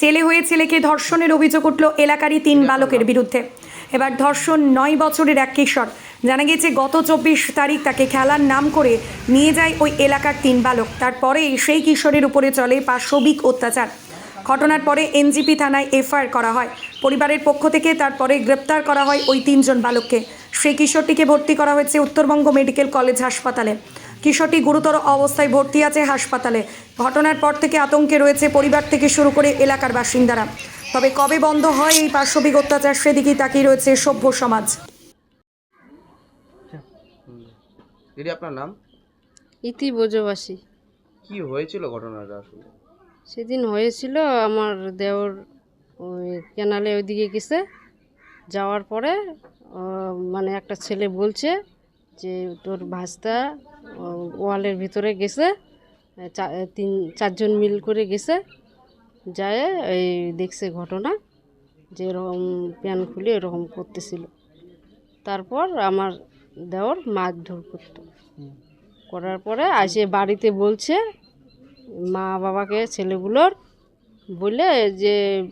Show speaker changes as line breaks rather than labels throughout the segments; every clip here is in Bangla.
ছেলে হয়ে ছেলেকে ধর্ষণের অভিযোগ উঠল এলাকারই তিন বালকের বিরুদ্ধে। এবার ধর্ষণ নয় বছরের এক কিশোর। জানা গেছে গত চব্বিশ তারিখ তাকে খেলার নাম করে নিয়ে যায় ওই এলাকার তিন বালক। তারপরে সেই কিশোরের উপরে চলে পাশবিক অত্যাচার। ঘটনার পরে এনজিপি থানায় এফআইআর করা হয়। পরিবারের পক্ষ থেকে তারপরে গ্রেপ্তার করা হয় ওই তিনজন বালককে। সেই কিশোরটিকে ভর্তি করা হয়েছে উত্তরবঙ্গ মেডিকেল কলেজ হাসপাতালে। কিশোরটি গুরুতর অবস্থায় ভর্তি আছে হাসপাতালে। ঘটনার পর থেকে আতঙ্কে রয়েছে পরিবার থেকে শুরু করে এলাকার বাসিন্দারা। তবে কবে বন্ধ হয় এই পার্শ্ববিক অত্যাচার সেদিকেই তাকিয়ে রয়েছে সভ্য সমাজ।
দিদি আপনার নাম?
ইতি বোঝবাসী।
কি হয়েছিল ঘটনাটা আসলে?
সেদিন হয়েছিল আমার দেওর ওই ক্যানালে ওইদিকে গেছে। যাওয়ার পরে মানে একটা ছেলে বলছে যে তোর ভাস্তা ওয়ালের ভিতরে গেছে চা- তিন চারজন মিল করে গেছে যায় এই দেখছে ঘটনা যে এরকম প্যান খুলে এরকম করতেছিল। তারপর আমার দেওর মারধর করতো। করার পরে আসে বাড়িতে বলছে মা বাবাকে ছেলেগুলোর বলে যে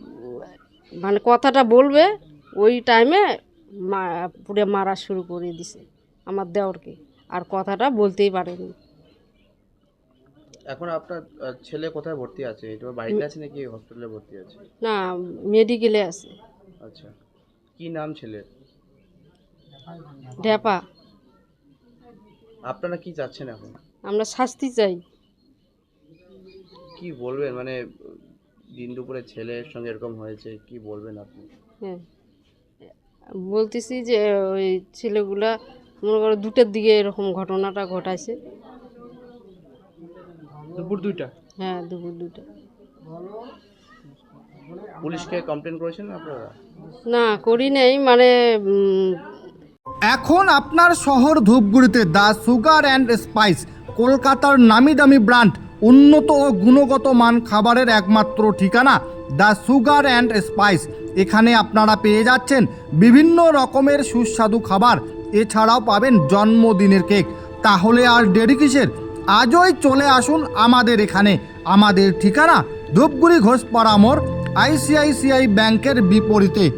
মানে কথাটা বলবে ওই টাইমে মা পুরে মারা শুরু করে দিছে আমার দেওরকে। আর কথাটা বলতেই পারেনি।
এখন আপনার ছেলে কোথায় ভর্তি আছে? এটা বাড়িতে আছে নাকি হসপিটালে ভর্তি আছে?
না মেডিকেলে আছে।
আচ্ছা। কি নাম ছেলের?
ঢেপা
আপনারা কি চাচ্ছেন এখন?
আমরা শাস্তি চাই।
কি বলবেন? মানে দিন দুপুরে ছেলের সঙ্গে এরকম হয়েছে কি বলবেন আপনি?
হ্যাঁ। বলতেছি যে ওই ছেলেগুলা মনে করো দুটোর দিকে এরকম ঘটনাটা ঘটাইছে।
দুপুর দুইটা?
হ্যাঁ দুপুর দুটো
পুলিশকে কমপ্লেন করেছেন আপনারা?
না করি নাই মানে
এখন আপনার শহর ধূপগুড়িতে দ্য সুগার অ্যান্ড স্পাইস কলকাতার নামি দামি ব্র্যান্ড উন্নত ও গুণগত মান খাবারের একমাত্র ঠিকানা দ্য সুগার অ্যান্ড স্পাইস। এখানে আপনারা পেয়ে যাচ্ছেন বিভিন্ন রকমের সুস্বাদু খাবার এছাড়াও পাবেন জন্মদিনের কেক। তাহলে আর দেরি কিসের? আজই চলে আসুন আমাদের এখানে। আমাদের ঠিকানা ধূপগুড়ি ঘোষপাড়া মোড়, আইসিআইসিআই ব্যাংকের বিপরীতে।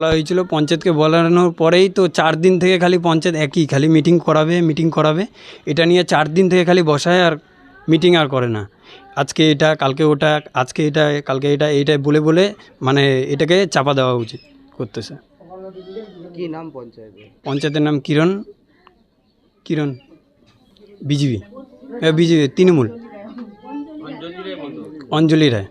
বলা হয়েছিল পঞ্চায়েতকে বলানোর পরেই তো চার দিন থেকে খালি পঞ্চায়েত একই, খালি মিটিং করাবে মিটিং করাবে। এটা নিয়ে চার দিন থেকে খালি বসায় আর মিটিং আর করে না। আজকে এটা, কালকে ওটা, আজকে এটা, কালকে এটা, এইটাই বলে বলে মানে এটাকে চাপা দেওয়া উচিত করতেছে।
কি নাম পঞ্চায়েতের?
পঞ্চায়েতের নাম কিরণ কিরণ বিজিবি বিজিবি তৃণমূল। অঞ্জলি রায়।